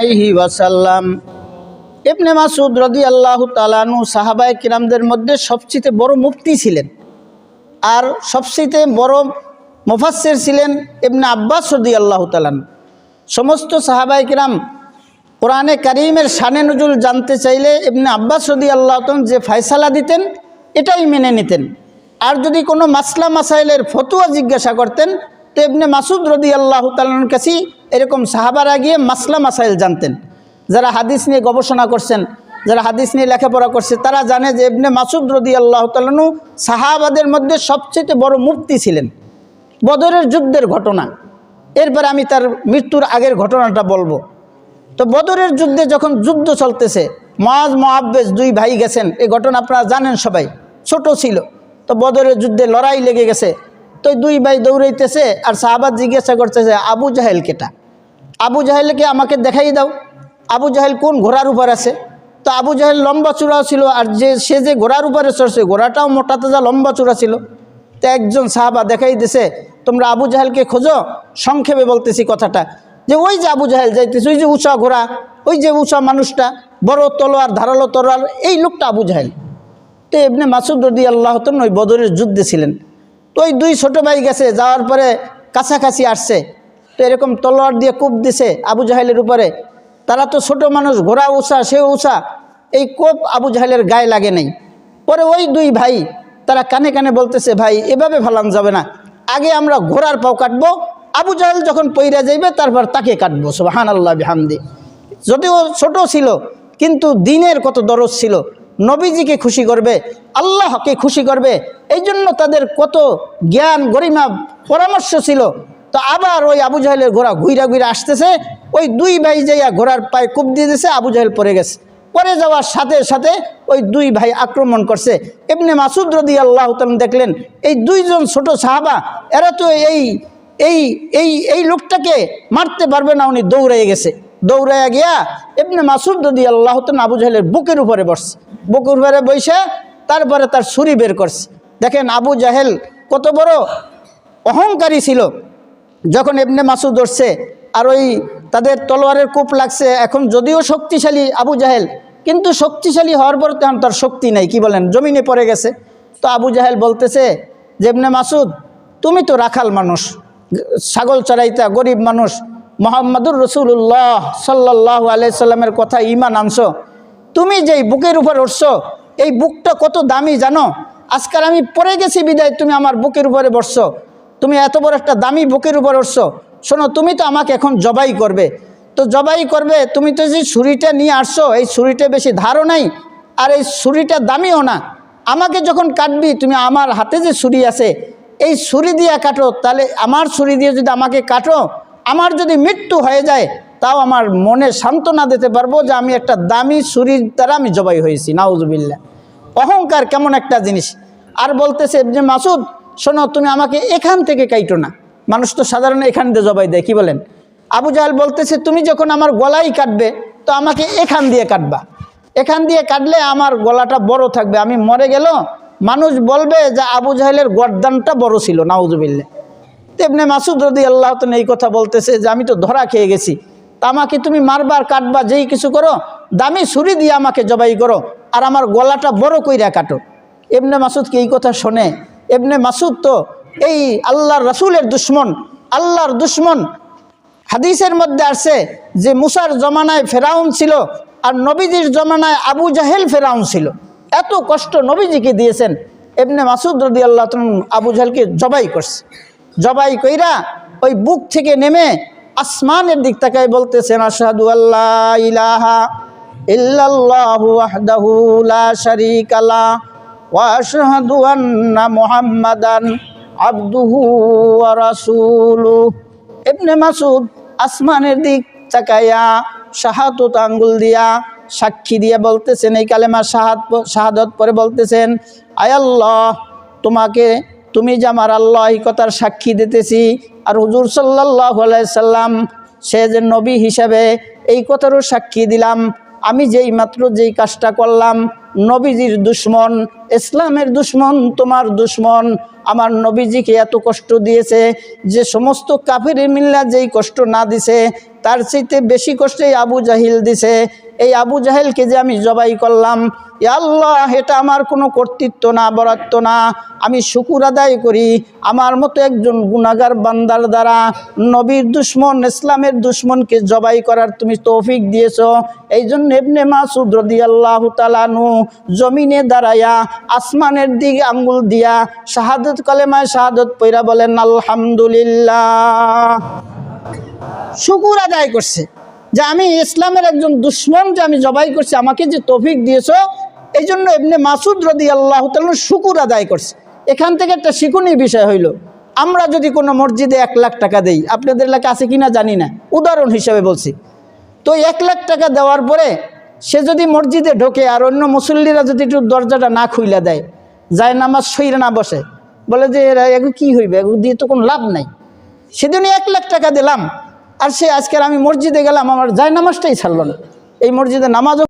আলাইহি ওয়াসাল্লাম। ইবনে মাসুদ রদি আল্লাহ তালানু সাহাবায় কিরামদের মধ্যে সবচেয়ে বড় মুফতি ছিলেন। আর সবচেয়ে বড় মুফাসসির ছিলেন ইবনে আব্বাস রদি আল্লাহ তালানু সমস্ত সাহাবায় কিরাম কোরআনে কারিমের শানে নজুল জানতে চাইলে ইবনে আব্বাস রদি আল্লাহ যে ফয়সালা দিতেন, এটাই মেনে নিতেন। আর যদি কোনো মাসলা মাসাইলের ফতুয়া জিজ্ঞাসা করতেন তো ইবনে মাসুদ রদি আল্লাহ তালার কাছেই এরকম সাহাবারা গিয়ে মাসলা মাসাইল জানতেন। যারা হাদিস নিয়ে গবেষণা করছেন, যারা হাদিস নিয়ে লেখাপড়া করছে, তারা জানে যে ইবনে মাসুদ রদি আল্লাহ তালানু সাহাবাদের মধ্যে সবচেয়ে বড় মুক্তি ছিলেন। বদরের যুদ্ধের ঘটনা। এরপর আমি তার মৃত্যুর আগের ঘটনাটা বলব। তো বদরের যুদ্ধে যখন যুদ্ধ চলতেছে মাজ মহাব্বেজ দুই ভাই গেছেন। এই ঘটনা আপনারা জানেন সবাই, ছোট ছিল। তো বদরের যুদ্ধে লড়াই লেগে গেছে। তো দুই ভাই দৌড়াইতেছে আর সাহাবাদ জিজ্ঞাসা করতেছে, আবু জাহেল কেটা? আবু জাহেলকে আমাকে দেখাই দাও। আবু জাহেল কোন ঘোড়ার উপর আছে? তো আবু জাহেল লম্বা চূড়াও ছিল আর যে, সে যে ঘোড়ার উপরে চড়ছে ঘোড়াটাও মোটা তাজা লম্বা চূড়া ছিল। তো একজন সাহাবা দেখাই দিছে, তোমরা আবু জাহেলকে খোঁজো, সংক্ষেপে বলতেছি কথাটা। যে, ওই যে আবু জাহেল যাইতেছে, ওই যে উঁচা ঘোড়া, ওই যে উঁচা মানুষটা, বড় তলোয়ার, ধারালো তলোয়ার, এই লোকটা আবু জাহেল। তো এমনি মাসুদ রদি আল্লাহ ওই বদরের যুদ্ধে ছিলেন। তো ওই দুই ছোট ভাই গেছে, যাওয়ার পরে কাছাকাছি আসছে। তো এরকম তলোয়ার দিয়ে কূপ দিছে আবু জাহেলের উপরে। তারা তো ছোট মানুষ, ঘোড়া উষা সে উষা এই কোপ আবু জাহেলের গায়ে লাগে নাই। পরে ওই দুই ভাই তারা কানে কানে বলতেছে, ভাই, এভাবে ফালান যাবে না। আগে আমরা ঘোড়ার পাও কাটবো, আবু জাহেল যখন পইরা যাইবে, তারপর তাকে কাটবো। সুবাহান আল্লাহ বিহামদি। যদিও ছোট ছিল, কিন্তু দিনের কত দরজ ছিল। নবীজিকে খুশি করবে, আল্লাহকে খুশি করবে এই জন্য তাদের কত জ্ঞান গরিমা পরামর্শ ছিল। তো আবার ওই আবু জাহেলের ঘোড়া ঘুইরা ঘুইরা আসতেছে, ওই দুই ভাই যাইয়া ঘোড়ার পায়ে কূপ দিয়ে দিয়েছে আবু জাহেল পড়ে গেছে। পরে যাওয়ার সাথে সাথে ওই দুই ভাই আক্রমণ করছে। এমনি মাসুদ রদি আল্লাহ দেখলেন, এই দুইজন ছোট সাহাবা, এরা তো এই এই এই এই লোকটাকে মারতে পারবে না, উনি দৌড়াইয়ে গেছে। দৌড়াইয়া গিয়া এমনি মাসুদ রদি আল্লাহ আবু জাহেলের বুকের উপরে বসছে। বুকের উপরে বসে তারপরে তার ছুরি বের করছে। দেখেন আবু জাহেল কত বড় অহংকারী ছিল। যখন এমনি মাসুদ ধরছে আর ওই তাদের তলোয়ারের কূপ লাগছে, এখন যদিও শক্তিশালী আবু জাহেল, কিন্তু শক্তিশালী হওয়ার পর তেমন তার শক্তি নাই। কি বলেন? জমিনে পড়ে গেছে। তো আবু জাহেল বলতেছে যে এমনি মাসুদ তুমি তো রাখাল মানুষ, ছাগল চড়াইতা গরিব মানুষ মোহাম্মদুর রসুল্লাহ সাল্লাহ আলাইসাল্লামের কথা ইমান আনছো। তুমি যেই বুকের উপর উঠছো, এই বুকটা কত দামি জানো? আজকাল আমি পড়ে গেছি বিদায়, তুমি আমার বুকের উপরে বসছো। তুমি এত বড় একটা দামি বুকের উপর উঠছো। শোনো, তুমি তো আমাকে এখন জবাই করবে। তো জবাই করবে, তুমি তো যে ছুরিটা নিয়ে আসছো, এই ছুরিটা বেশি ধারও নাই, আর এই ছুরিটা দামিও না। আমাকে যখন কাটবি, তুমি আমার হাতে যে ছুরি আছে, এই ছুরি দিয়ে কাটো। তাহলে আমার ছুরি দিয়ে যদি আমাকে কাটো আমার যদি মৃত্যু হয়ে যায়, তাও আমার মনে সান্ত্বনা দিতে পারব যে আমি একটা দামি ছুরির দ্বারা আমি জবাই হয়েছি নাউজুবিল্লা অহংকার কেমন একটা জিনিস। আর বলতেছে যে মাসুদ শোনো, তুমি আমাকে এখান থেকে কাইটো না। মানুষ তো সাধারণ এখান দিয়ে জবাই দেয়, কি বলেন? আবু জাহাল বলতেছে, তুমি যখন আমার গলাই কাটবে, তো আমাকে এখান দিয়ে কাটবা। এখান দিয়ে কাটলে আমার গলাটা বড় থাকবে। আমি মরে গেল মানুষ বলবে যে আবু জাহেলের গর্দানটা বড় ছিল নাউজুবিল্লা তেমনি মাসুদ রদি আল্লাহ তো এই কথা বলতেছে যে আমি তো ধরা খেয়ে গেছি। আমাকে তুমি মারবার কাটবা যেই কিছু করো, দামি ছুরি দিয়ে আমাকে জবাই করো, আর আমার গলাটা বড় কইরা কাটো। এমনে মাসুদকে এই কথা শোনে? এমনে মাসুদ তো এই আল্লাহর রসুলের দুশ্মন, আল্লাহর দুশ্মন। হাদিসের মধ্যে আসছে যে মুসার জমানায় ফেরাউন ছিল আর নবীজির জমানায় আবু জাহেল ফেরাউন ছিল। এত কষ্ট নবীজিকে দিয়েছেন। এমনি মাসুদ রদি আল্লাহ আবু জাহেলকে জবাই করছে। জবাই কইরা ওই বুক থেকে নেমে আসমানের দিক তাকাই বলতেছেন, আশহাদু আল্লাহ ইলাহা লা ওয়া আসমানের দিক তাকাইয়া শাহাদত আঙ্গুল দিয়া সাক্ষী দিয়া বলতেছেন, এই কালেমা শাহাদ শাহাদত পরে বলতেছেন আয়াল্লাহ তোমাকে তুমি যে আমার আল্লাহ এই কথার সাক্ষী দিতেছি, আর হুজুর সাল্লাহ সাল্লাম সে যে নবী হিসাবে এই কথারও সাক্ষী দিলাম। আমি যেই মাত্র যেই কাজটা করলাম, নবীজির দুশ্মন, ইসলামের দুশ্মন, তোমার দুশ্মন। আমার নবীজিকে এত কষ্ট দিয়েছে যে সমস্ত কাফের মিল্লা যেই কষ্ট না দিছে, তার চাইতে বেশি কষ্ট আবু জাহিল দিছে। এই আবু জাহেলকে যে আমি জবাই করলাম আল্লাহ, এটা আমার কোনো কর্তৃত্ব না বরাত্ব না। আমি শুকুর আদায় করি। আমার মতো একজন গুণাগার বান্দার দ্বারা নবীর দুশ্মন, ইসলামের দুশ্মনকে জবাই করার তুমি তৌফিক দিয়েছ। এই জন্য এমনি মাসুদ রদি আল্লাহ তালানু জমিনে দাঁড়াইয়া আসমানের দিকে আঙ্গুল দিয়া শাহাদত কলেমায় শাহাদত পৈরা বলেন, আলহামদুলিল্লাহ। শুকুর আদায় করছে। যে আমি ইসলামের একজন দুশ্মন যে আমি জবাই করছি, আমাকে যে তৌফিক দিয়েছ এই জন্য এমনি মাসুদ রদি আল্লাহ তালন শুকুর আদায় করছে। এখান থেকে একটা শিকুনি বিষয় হইল, আমরা যদি কোনো মসজিদে এক লাখ টাকা দেই, আপনাদের এলাকা আছে কি না জানি না, উদাহরণ হিসাবে বলছি। তো এক লাখ টাকা দেওয়ার পরে সে যদি মসজিদে ঢোকে আর অন্য মুসল্লিরা যদি একটু দরজাটা না খুইলা দেয়, যায় নামাজ সইরে না বসে, বলে যে এরা, এগু কী হইবে? এগু দিয়ে তো কোনো লাভ নাই। সেদিনই এক লাখ টাকা দিলাম আর সে আজকের আমি মসজিদে গেলাম আমার যায় নামাজটাই ছাড়লো না। এই মসজিদে নামাজও